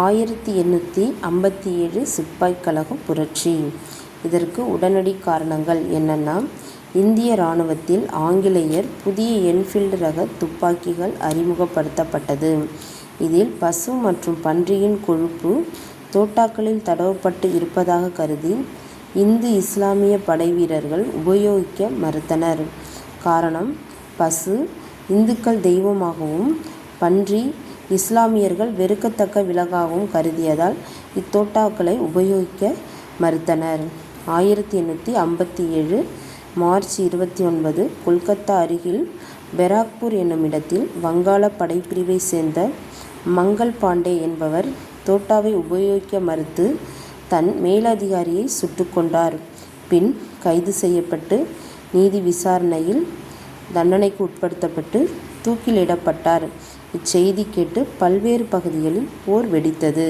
ஆயிரத்தி எண்ணூற்றி ஐம்பத்தி ஏழு சிப்பாய் கழகம் புரட்சி இதற்கு உடனடி காரணங்கள் என்னென்னா இந்திய இராணுவத்தில் ஆங்கிலேயர் புதிய என்ஃபீல்டு ரக துப்பாக்கிகள் அறிமுகப்படுத்தப்பட்டது. இதில் பசு மற்றும் பன்றியின் கொழுப்பு தோட்டாக்களில் தடவப்பட்டு இருப்பதாக கருதி இந்து இஸ்லாமிய படைவீரர்கள் உபயோகிக்க மறுத்தனர். காரணம் பசு இந்துக்கள் தெய்வமாகவும் பன்றி இஸ்லாமியர்கள் வெறுக்கத்தக்க விலகாகவும் கருதியதால் இத்தோட்டாக்களை உபயோகிக்க மறுத்தனர். ஆயிரத்தி எண்ணூற்றி ஐம்பத்தி ஏழு மார்ச் இருபத்தி ஒன்பது கொல்கத்தா அருகில் பெராக்பூர் என்னுமிடத்தில் வங்காள படைப்பிரிவைச் சேர்ந்த மங்கள் பாண்டே என்பவர் தோட்டாவை உபயோகிக்க மறுத்து தன் மேலதிகாரியை சுட்டுக்கொண்டார் பின் கைது செய்யப்பட்டு நீதி விசாரணையில் தண்டனைக்கு உட்படுத்தப்பட்டு தூக்கிலிடப்பட்டார். இச்செய்தி கேட்டு பல்வேறு பகுதிகளில் போர் வெடித்தது.